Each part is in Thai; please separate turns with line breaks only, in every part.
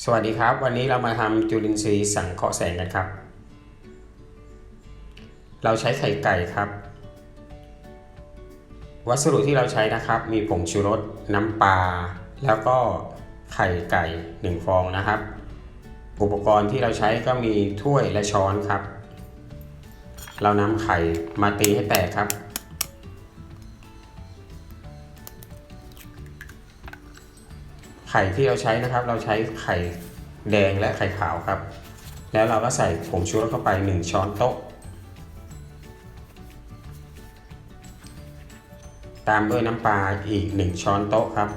สวัสดีครับ วันนี้เรามาทำจุลินทรีย์สังเคราะห์แสงกันครับ เราใช้ไข่ไก่ครับ วัสดุที่เราใช้นะครับ มีผงชูรสน้ำปลาแล้วก็ไข่ไก่ 1 ฟองนะครับ อุปกรณ์ที่เราใช้ก็มีถ้วยและช้อนครับ เรานำไข่มาตีให้แตกครับ ไข่ที่เราใช้นะครับ เราใช้ไข่แดงและไข่ขาวครับ แล้วเราก็ใส่ผงชูรสเข้าไป 1 ช้อนโต๊ะ ตามด้วยน้ำปลาอีก 1 ช้อนโต๊ะครับ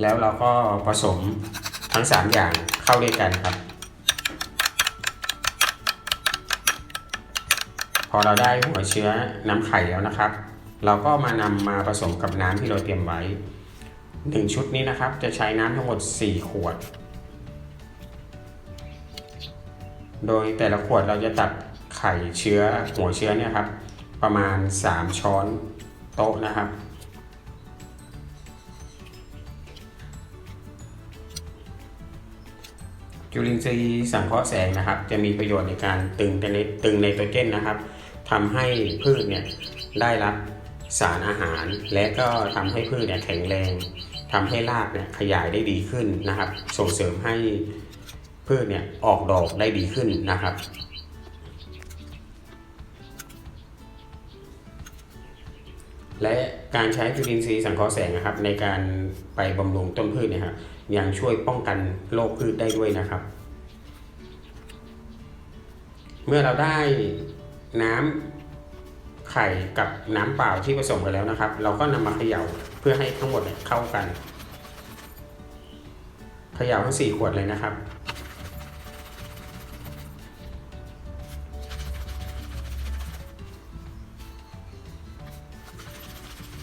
แล้วเราก็ผสมทั้ง 3 อย่างเข้าด้วยกันครับพอเราได้หัวเชื้อน้ำไข่แล้วนะครับ เราก็มานำมาผสมกับน้ำที่เราเตรียมไว้ 1 ชุดนี้นะครับ จะใช้น้ำทั้งหมด 4 ขวด โดยแต่ละขวดเราจะตัดไข่เชื้อหัวเชื้อเนี่ยครับ ประมาณ 3 ช้อนโต๊ะนะครับจุลินทรีย์สังเคราะห์แสงนะครับ จะมีประโยชน์ในการตึงในตึงไนโตรเจนนะครับทำให้พืชเนี่ยได้รับ สารอาหาร และก็ทำให้พืชเนี่ยแข็งแรงทำให้รากเนี่ยขยายได้ดีขึ้นนะครับ ส่งเสริมให้พืชเนี่ยออกดอกได้ดีขึ้นนะครับและการใช้จุลินทรีย์สังเคราะห์แสงนะครับ ในการไปบำรุงต้นพืชเนี่ยครับยังช่วยป้องกันโรคพืชได้ด้วยนะครับ เมื่อเราได้น้ำ ไข่กับน้ำเปล่าที่ผสมกันแล้วนะครับ เราก็นำมาเขย่าเพื่อให้ทั้งหมดเข้ากันเขย่าทั้งสี่ขวดเลยนะครับ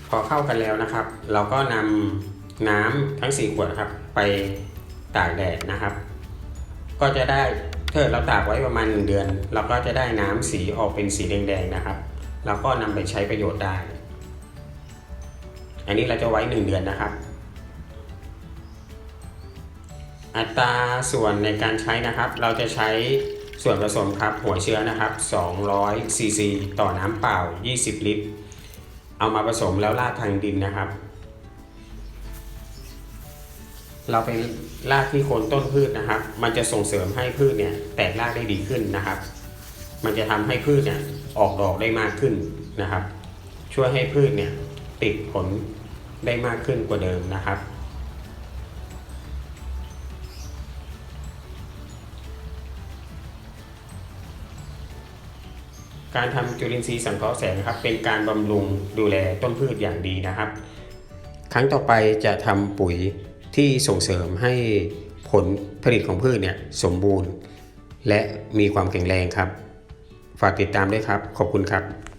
พอเข้ากันแล้วนะครับ เราก็นำน้ำทั้ง 4 ขวดครับ ไปตากแดดนะครับ ก็จะได้ถ้าเราตากไว้ประมาณ1เดือน เราก็จะได้น้ำสีออกเป็นสีแดงๆนะครับ เราก็นำไปใช้ประโยชน์ได้ อันนี้เราจะไว้ 1 เดือนนะครับ อัตราส่วนในการใช้นะครับ เราจะใช้ส่วนผสมครับหัวเชื้อนะครับ200ซีซีต่อน้ำเปล่า 20 ลิตร เอามาผสมแล้วราดทางดินนะครับ เราไปราดที่โคนต้นพืชนะครับ มันจะส่งเสริมให้พืชเนี่ยแตกรากได้ดีขึ้นนะครับ มันจะทำให้พืชเนี่ยออกดอกได้มากขึ้นนะครับ ช่วยให้พืชเนี่ยติดผลได้มากขึ้นกว่าเดิมนะครับ การทำจุลินทรีย์สังเคราะห์แสงนะครับ เป็นการบำรุงดูแลต้นพืชอย่างดีนะครับ ครั้งต่อไปจะทำปุ๋ยที่ส่งเสริมให้ผลผลิตของพืชเนี่ยสมบูรณ์ และมีความแข็งแรงครับ ฝากติดตามด้วยครับ ขอบคุณครับ